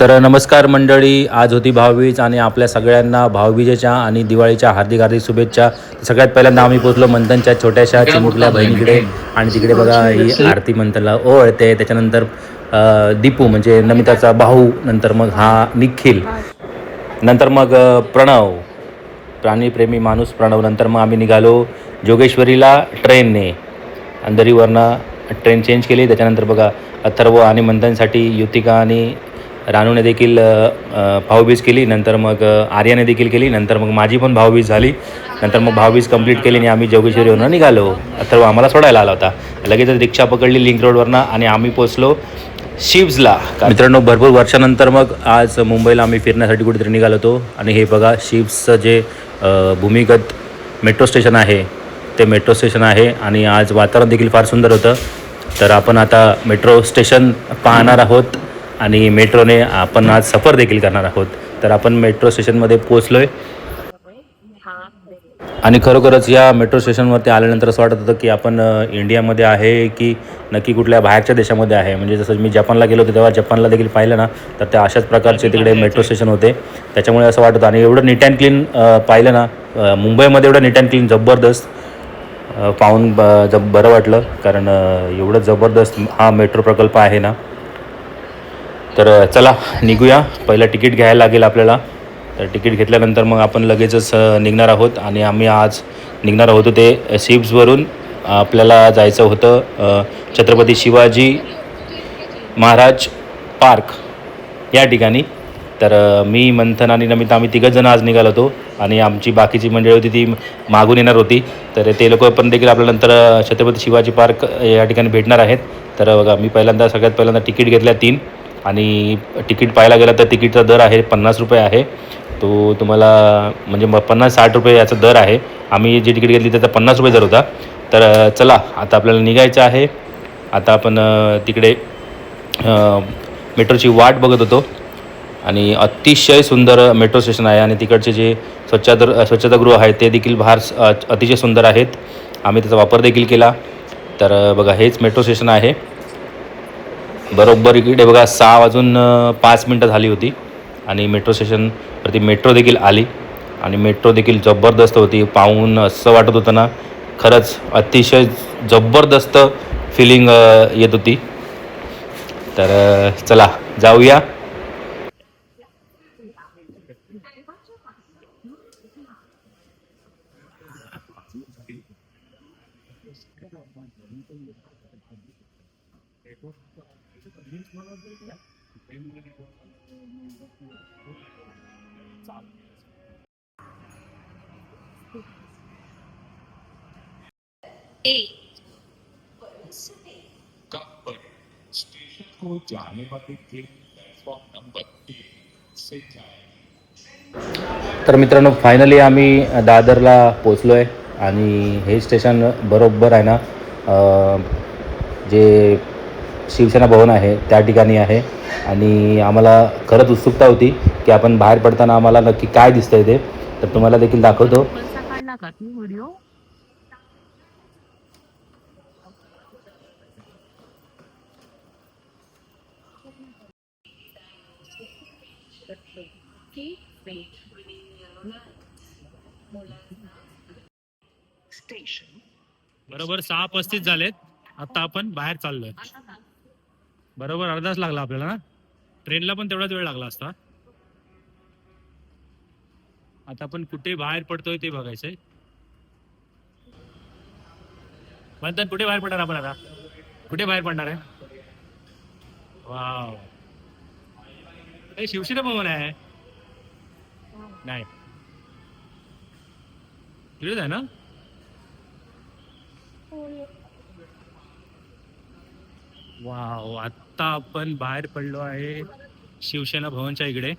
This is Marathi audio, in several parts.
तर नमस्कार मंडळी आज होती भाऊबीज आणि आपल्या सगळ्यांना भाऊबीजेच्या आणि दिवाळीच्या हार्दिक हार्दिक शुभेच्छा. सगळ्यात पहिल्यांदा आम्ही पोचलो मंथनच्या छोट्याशा चिमुकल्या बहिणीकडे. आणि तिकडे बघा ही आरती मंथनला ओळते त्याच्यानंतर दीपू म्हणजे नमिताचा भाऊ नंतर मग हा निखिल. नंतर मग प्रणव. प्राणीप्रेमी माणूस प्रणव. नंतर मग आम्ही निघालो जोगेश्वरीला ट्रेनने. अंधेरीवरनं ट्रेन चेंज केली. त्याच्यानंतर बघा अथर्व आणि मंथनसाठी युतिका आणि रानूने देखील भाऊबीज केली. नंतर मग आर्याने देखील केली. नंतर मग माझी पण भाऊबीज झाली. नंतर मग भाऊबीज कंप्लीट केली आणि आम्ही जोगेश्वरीवरनं निघालो. अथर्व आम्हाला सोडायला आला होता. लगेचच रिक्षा पकडली लिंक रोडवरनं आणि आम्ही पोचलो शिव्जला. मित्रांनो भरपूर वर्षानंतर मग आज मुंबईला आम्ही फिरण्यासाठी कुठेतरी निघालो होतो. आणि हे बघा शिव्जचं जे भूमिगत मेट्रो स्टेशन आहे ते मेट्रो स्टेशन आहे आणि आज वातावरण देखील फार सुंदर होतं. तर आपण आता मेट्रो स्टेशन पाहणार आहोत. आणि मेट्रोने आपण आज सफर देखील करणार आहोत. तर आपण मेट्रो स्टेशनमध्ये पोचलो आहे आणि खरोखरच या मेट्रो स्टेशनवरती आल्यानंतर असं वाटत होतं की आपण इंडियामध्ये आहे की नक्की कुठल्या बाहेरच्या देशामध्ये आहे. म्हणजे जसं मी जपानला गेलो होतो तेव्हा जपानला देखील पाहिलं ना तर त्या अशाच प्रकारचे तिकडे मेट्रो स्टेशन होते. त्याच्यामुळे असं वाटत आणि एवढं नीट अँड क्लीन पाहिलं ना मुंबईमध्ये एवढं नीट अँड क्लीन जबरदस्त पाहून ब जब बरं वाटलं. कारण एवढं जबरदस्त हा मेट्रो प्रकल्प आहे ना तर चला निघूया. पहिलं तिकीट घ्यायला लागेल आपल्याला. तर तिकीट घेतल्यानंतर मग आपण लगेचच निघणार आहोत आणि आम्ही आज निघणार होतो ते शिप्सवरून आपल्याला जायचं होतं छत्रपती शिवाजी महाराज पार्क या ठिकाणी. तर मी मंथन आणि नमिता आम्ही तिघंच जण आज निघालो होतो आणि आमची बाकीची मंडळी होती ती मागून येणार होती. तर ते लोक पण देखील आपल्या नंतर छत्रपती शिवाजी पार्क या ठिकाणी भेटणार आहेत. तर बघा मी पहिल्यांदा सगळ्यात पहिल्यांदा तिकीट घेतल्या तीन. आणि तिकीट पाहायला गेलं तर तिकीटचा दर आहे पन्नास रुपये आहे. तो तुम्हाला म्हणजे म पन्नास साठ रुपये याचा दर आहे. आम्ही जी तिकीट घेतली त्याचा पन्नास रुपये दर होता. तर चला आता आपल्याला निघायचं आहे. आता आपण तिकडे मेट्रोची वाट बघत होतो. आणि अतिशय सुंदर मेट्रो स्टेशन आहे आणि तिकडचे जे स्वच्छता स्वच्छतागृह आहे ते देखील फार अतिशय सुंदर आहेत. आम्ही त्याचा वापर देखील केला. तर बघा हेच मेट्रो स्टेशन आहे. बरोबर इकडे बघा सहा वाजून पाच मिनटं झाली होती आणि मेट्रो स्टेशनवरती मेट्रो देखील आली आणि मेट्रो देखील जबरदस्त होती. पाहून असं वाटत होतं ना खरंच अतिशय जबरदस्त फिलिंग येत होती. तर चला जाऊया. कप्पर स्टेशन को जाने वाले ट्रेन प्लेटफॉर्म नंबर एक से जाए तर मित्रांनो फायनली आम्ही दादरला पोचलो आहे आणि हे स्टेशन बरोबर आहे ना जे शिवसेना भवन आहे त्या ठिकाणी आहे. आणि आम्हाला खरंच उत्सुकता होती की आपण बाहेर पडताना आम्हाला नक्की काय दिसतंय ते. तर तुम्हाला देखील दाखवतो. बरोबर सहा पस्तीस झालेत. आता आपण बाहेर चाललोय. बरोबर अर्धाच लागला आपल्याला ना? ट्रेनला पण तेवढाच वेळ लागला असता. आता आपण कुठे बाहेर पडतोय ते बघायचंय. म्हणतात कुठे बाहेर पडणार आपण आता? कुठे बाहेर पडणार आहे? वाव. हे शिवसेना भवन आहे. नाही. तिकडेच आहे ना? हो, हो. वाव आता आपण बाहेर पडलो आहे शिवसेना भवनच्या इकडे.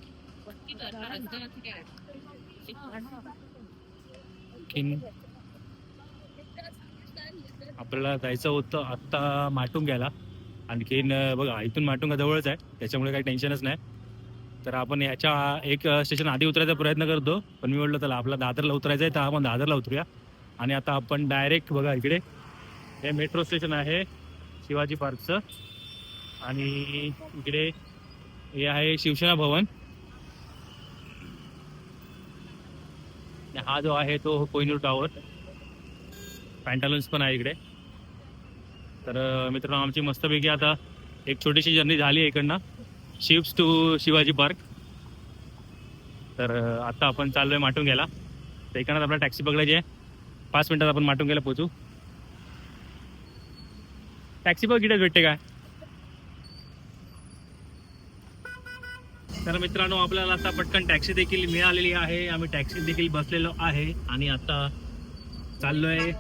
आपल्याला जायचं होतं आत्ता माटुंग्याला. आणखीन बघा इथून माटुंगा जवळच आहे. त्याच्यामुळे काही टेन्शनच नाही. तर आपण याच्या एक स्टेशन आधी उतरायचा प्रयत्न करतो. पण मी म्हटलं चला आपला दादरला उतरायचं आहे तर आपण दादरला उतरूया. आणि आता आपण डायरेक्ट बघा इकडे. हे मेट्रो स्टेशन आहे. शिवाजी पार्कचं. आणि इकडे हे आहे शिवसेना भवन. हा जो आहे तो कोहिनूर टॉवर पॅन्टालन्स पण आहे इकडे. तर मित्रांनो आमची मस्तपैकी आता एक छोटीशी जर्नी झाली आहे इकडनं. Ships to Shivaji Park. तर आता आपण चाललोय माटुंग्याला. तर इकडनं आपल्याला टॅक्सी पकडायची आहे. पाच मिनिटात आपण माटुंग्याला पोहोचू. टॅक्सी बघ किती भेटते काय? तर मित्रांनो आपल्याला आता पटकन टॅक्सी देखील मिळालेली आहे. आम्ही टॅक्सी देखील बसलेलो आहे. आणि आता चाललोय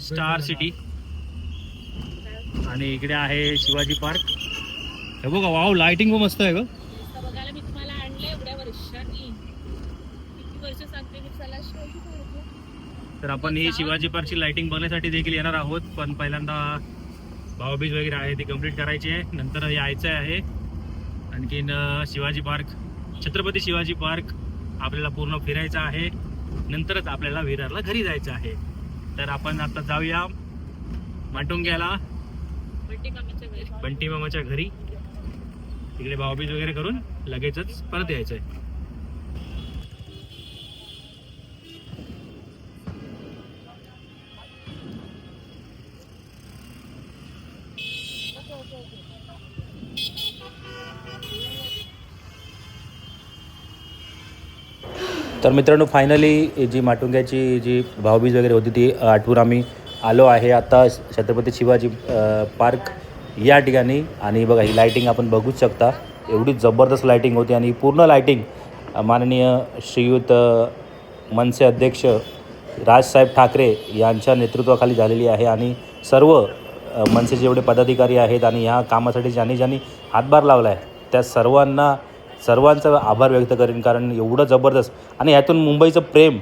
स्टार सिटी आणि इकडे आहे शिवाजी पार्क. हे बघा वाव लाइटिंग पण मस्त आहे ग. पार्क. तर आपण ही शिवाजी पार्कची लाइटिंग बघण्यासाठी देखील येणार आहोत. पण पहिल्यांदा भाऊबीज वगैरे आहे ती कंप्लीट करायची आहे. नंतर यायचं आहे. आणखीन शिवाजी पार्क छत्रपती शिवाजी पार्क आपल्याला पूर्ण फिरायचं आहे. नंतरच आपल्याला विरारला घरी जायचं आहे. तर आपण आता जाऊया माटुंग्याला. बंटी मामाच्या घरी. तिकडे भाऊबीज वगैरे करून लगेचच परत यायचं आहे तर मित्रांनो फायनली जी माटुंग्याची जी भावबीज वगैरे होती ती आठवून आम्ही आलो आहे. आता छत्रपती शिवाजी पार्क या ठिकाणी आणि बघा ही लायटिंग आपण बघूच शकता. एवढी जबरदस्त लायटिंग होती आणि पूर्ण लायटिंग माननीय श्रीयुत मनसे अध्यक्ष राजसाहेब ठाकरे यांच्या नेतृत्वाखाली झालेली आहे आणि सर्व मनसेचे जेवढे पदाधिकारी आहेत आणि ह्या कामासाठी ज्यांनी ज्यांनी हातभार लावला आहे त्या सर्वांना सर्वांचा आभार व्यक्त करेन कारण एवढं जबरदस्त. आणि ह्यातून मुंबईचं प्रेम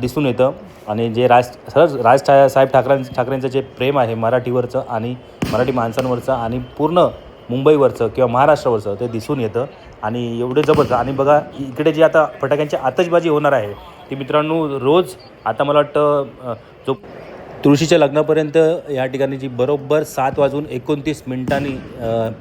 दिसून येतं. आणि जे राज सहज राज ठा साहेब ठाकरां ठाकरेंचं जे प्रेम आहे मराठीवरचं आणि मराठी माणसांवरचं आणि पूर्ण मुंबईवरचं किंवा महाराष्ट्रावरचं ते दिसून येतं. आणि एवढं जबरदस्त. आणि बघा इकडे जी आता फटाक्यांची आतषबाजी होणार आहे ती मित्रांनो रोज आता मला वाटतं जो तुळशीच्या लग्नापर्यंत या ठिकाणी जी बरोबर सात वाजून एकोणतीस मिनिटांनी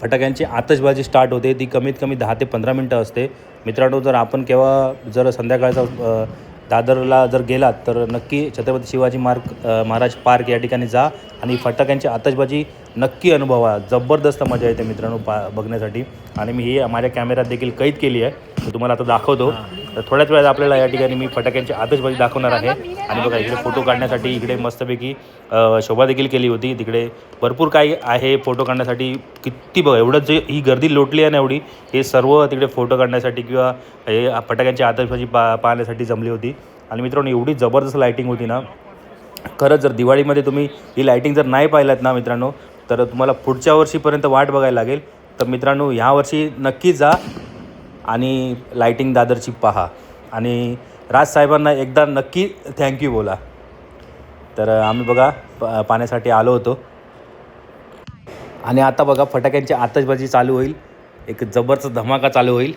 फटाक्यांची आतषबाजी स्टार्ट होते. ती कमीत कमी दहा ते पंधरा मिनटं असते. मित्रांनो जर आपण केव्हा जर संध्याकाळचा दादरला जर गेलात तर नक्की छत्रपती शिवाजी मार्ग महाराज पार्क या ठिकाणी जा आणि फटाक्यांची आतषबाजी नक्की अनुभवा. जबरदस्त मजा येते मित्रांनो पा बघण्यासाठी. आणि मी ही माझ्या कॅमेऱ्यात देखील कैद केली आहे. तुम्हाला आता दाखवतो. तर थोड्याच वेळात आपल्याला या ठिकाणी मी फटाक्यांची आतषबाजी दाखवणार आहे. आणि बघा इकडे फोटो काढण्यासाठी इकडे मस्तपैकी शोभा देखील केली होती. तिकडे भरपूर काही आहे फोटो काढण्यासाठी. किती बघा एवढं जे ही गर्दी लोटली आहे ना एवढी हे सर्व तिकडे फोटो काढण्यासाठी किंवा हे फटाक्यांची आतषबाजी पा पाहण्यासाठी जमली होती. आणि मित्रांनो एवढी जबरदस्त लायटिंग होती ना. खरंच जर दिवाळीमध्ये तुम्ही ही लायटिंग जर नाही पाहिलात ना मित्रांनो तर तुम्हाला पुढच्या वर्षीपर्यंत वाट बघायला लागेल. तर मित्रांनो ह्या वर्षी नक्की जा. आणि लायटिंग दादरची पहा. आणि राजसाहेबांना एकदा नक्की थँक्यू बोला. तर आम्ही बघा प पाण्यासाठी आलो होतो. आणि आता बघा फटाक्यांची आतषबाजी चालू होईल. एक जबरदस्त धमाका चालू होईल.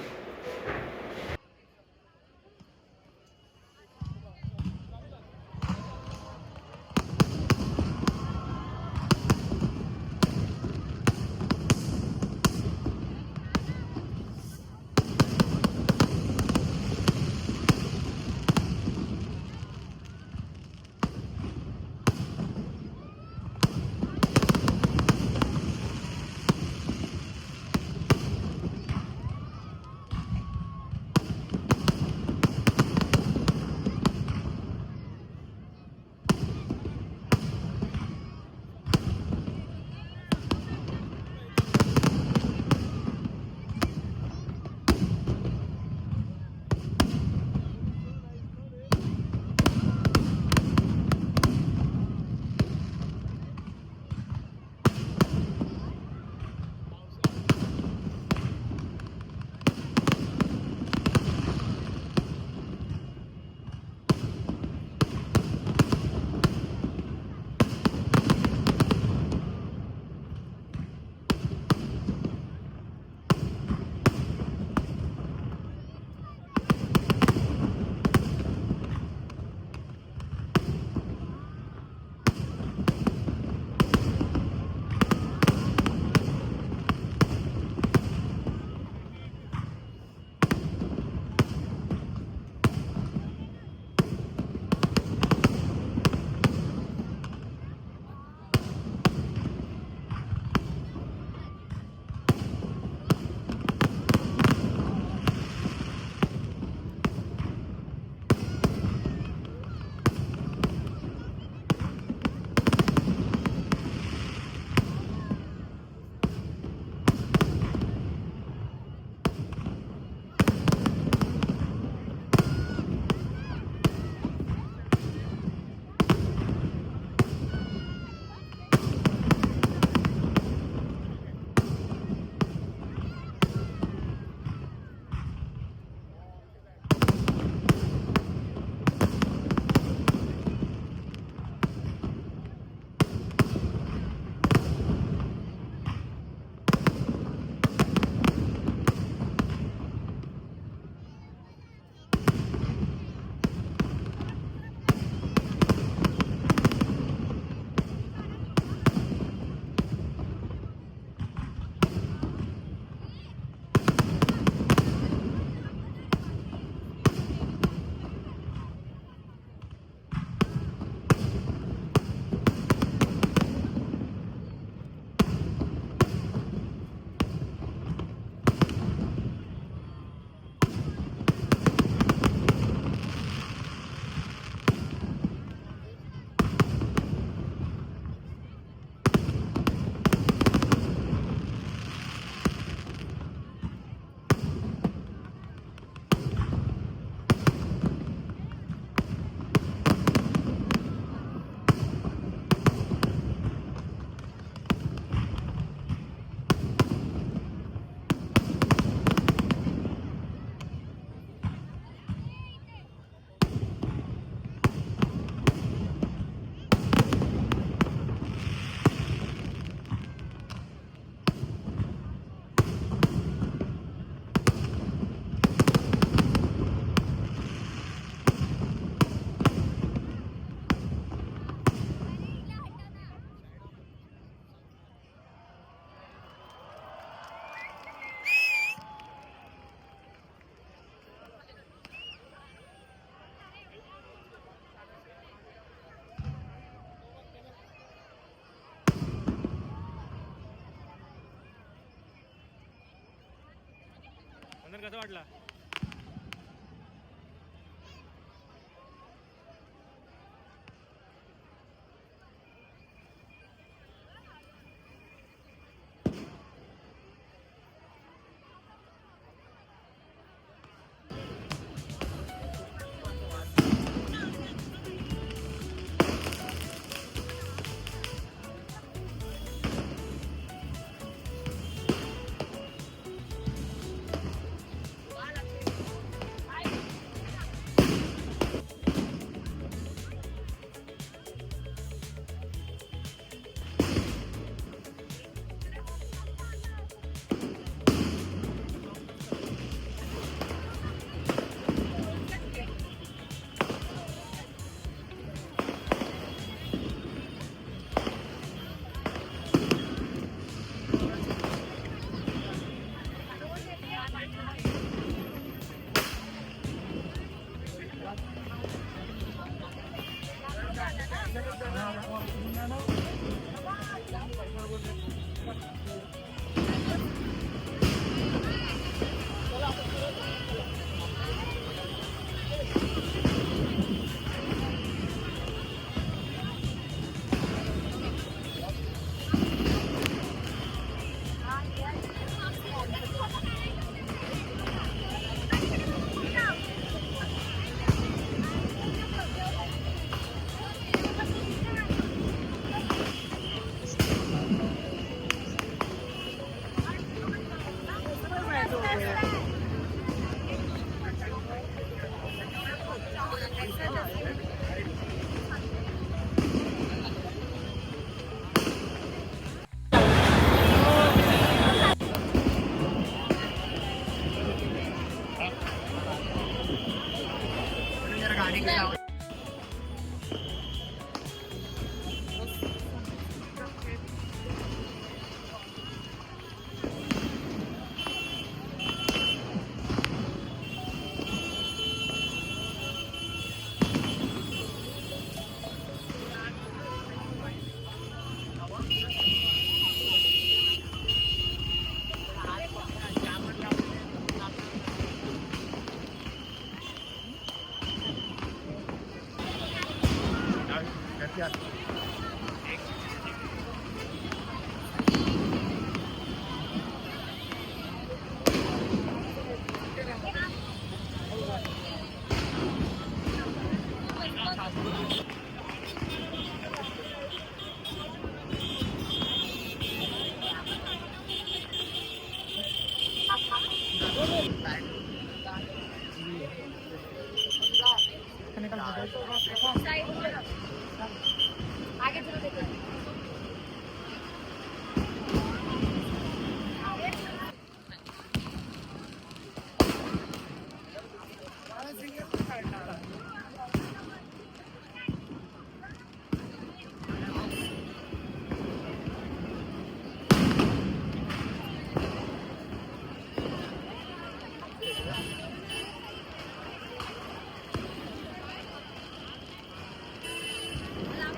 वाटला?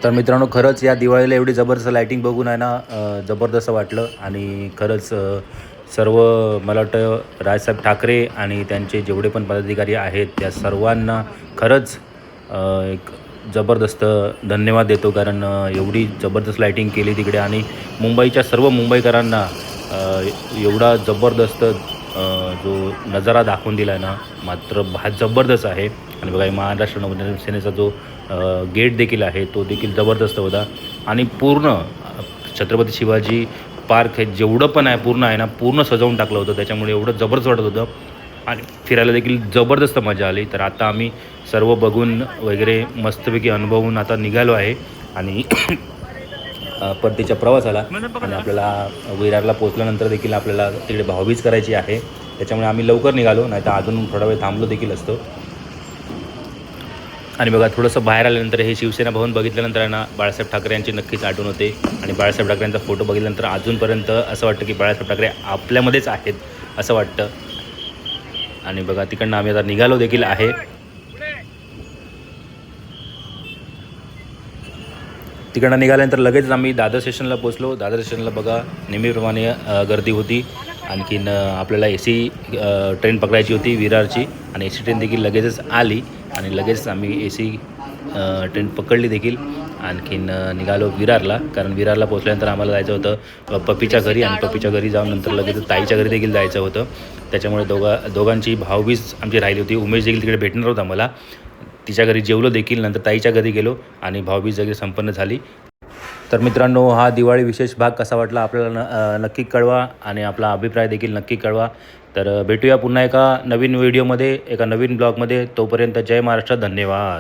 तर मित्रांनो खरंच या दिवाळीला एवढी जबरदस्त लायटिंग बघून आहे ना जबरदस्त वाटलं. आणि खरंच सर्व मला वाटतं राजसाहेब ठाकरे आणि त्यांचे जेवढे पण पदाधिकारी आहेत त्या सर्वांना खरंच एक जबरदस्त धन्यवाद देतो. कारण एवढी जबरदस्त लायटिंग केली तिकडे. आणि मुंबईच्या सर्व मुंबईकरांना एवढा जबरदस्त जो नजारा दाखवून दिला आहे ना मात्र भा जबरदस्त आहे. आणि बघा महाराष्ट्र नवनिर्माण सेनेचा जो गेट देखील आहे तो देखील जबरदस्त होता. आणि पूर्ण छत्रपती शिवाजी पार्क हे जेवढं पण आहे पूर्ण आहे ना पूर्ण सजवून टाकलं होतं. त्याच्यामुळे एवढं जबरदस्त वाटत होतं. आणि फिरायला देखील जबरदस्त मजा आली. तर आता आम्ही सर्व बघून वगैरे मस्तपैकी अनुभवून आता निघालो आहे. आणि परतीच्या प्रवासाला आणि आपल्याला विरारला पोचल्यानंतर देखील आपल्याला तिकडे भाऊबीज करायची आहे. त्याच्यामुळे आम्ही लवकर निघालो नाही तर अजून थोडा वेळ थांबलो देखील असतो. आणि बघा थोडंसं बाहेर आल्यानंतर हे शिवसेना भवन बघितल्यानंतर ना बाळासाहेब ठाकरे यांची नक्कीच आठवण होते. आणि बाळासाहेब ठाकरेंचा फोटो बघितल्यानंतर अजूनपर्यंत असं वाटतं की बाळासाहेब ठाकरे आपल्यामध्येच आहेत असं वाटतं. आणि बघा तिकडनं आम्ही आता निघालो देखील आहे. तिकडनं निघाल्यानंतर लगेच आम्ही दादर स्टेशनला पोचलो दादर स्टेशनला बघा नेहमीप्रमाणे गर्दी होती. आणखीन आपल्याला ए सी ट्रेन पकडायची होती विरारची. आणि ए सी ट्रेन देखील लगेचच आली. आणि लगेच आम्ही ए सी ट्रेन पकडली देखील. आणखीन निघालो विरारला. कारण विरारला पोचल्यानंतर आम्हाला जायचं होतं पप्पीच्या घरी. आणि पप्पीच्या घरी जाऊन नंतर लगेच ताईच्या घरी देखील जायचं होतं. त्याच्यामुळे दोघा दोघांची भाऊबीज आमची राहिली होती. उमेश देखील तिकडे भेटणार होता मला तिच्या घरी जेवलो देखील. नंतर ताईच्या घरी गेलो आणि भाऊबीज वगैरे संपन्न झाली. तर मित्रांनो हा दिवाळी विशेष भाग कसा वाटला आपल्याला न नक्की कळवा आणि आपला अभिप्राय देखील नक्की कळवा. तर भेटूया पुन्हा एका नवीन व्हिडिओमध्ये एका नवीन ब्लॉगमध्ये. तोपर्यंत जय महाराष्ट्र धन्यवाद.